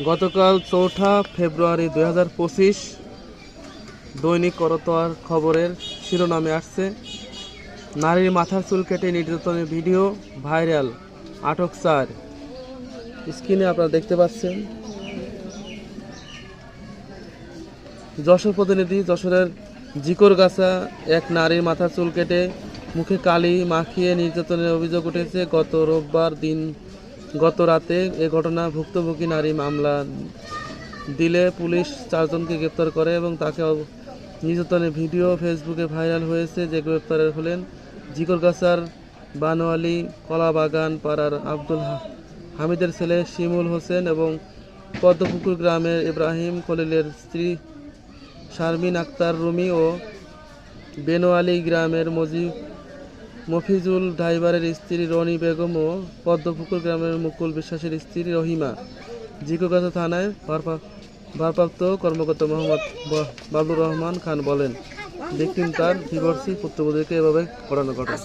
গতকাল চৌঠা ফেব্রুয়ারি দুই হাজার পঁচিশ দৈনিক করতোয়ার খবরের শিরোনামে আসছে, নারীর মাথার চুল কেটে নির্যাতনের ভিডিও ভাইরাল, আটক চার। স্ক্রিনে আপনারা দেখতে পাচ্ছেন, যশোর প্রতিনিধি যশোরের জিকরগাছা এক নারীর মাথার চুল কেটে মুখে কালি মাখিয়ে নির্যাতনের অভিযোগ উঠেছে। গত রোববার দিন গত রাতে এ ঘটনা ভুক্তভোগী নারী মামলা দিলে পুলিশ চারজনকে গ্রেপ্তার করে এবং তাকে নির্যাতনের ভিডিও ফেসবুকে ভাইরাল হয়েছে যে গ্রেপ্তারের হলেন জিকরগাছার বানোয়ালি কলাবাগান পাড়ার আব্দুল হামিদের ছেলে শিমুল হোসেন এবং পদ্মপুকুর গ্রামের ইব্রাহিম খলিলের স্ত্রী শারমিন আক্তার রুমি ও বেনোয়ালি গ্রামের মজিব মফিজুল ড্রাইভারের স্ত্রী রনি বেগম ও পদ্মপুকুর গ্রামের মুকুল বিশ্বাসের স্ত্রী রহিমা জিকোগাছা থানায় ভারপ্রাপ্ত কর্মকর্তা মোহাম্মদ বাবুর রহমান খান বলেন ভিকটিম তার ডিভোর্সি পুত্রবধূকে এভাবে ঘটনা ঘটে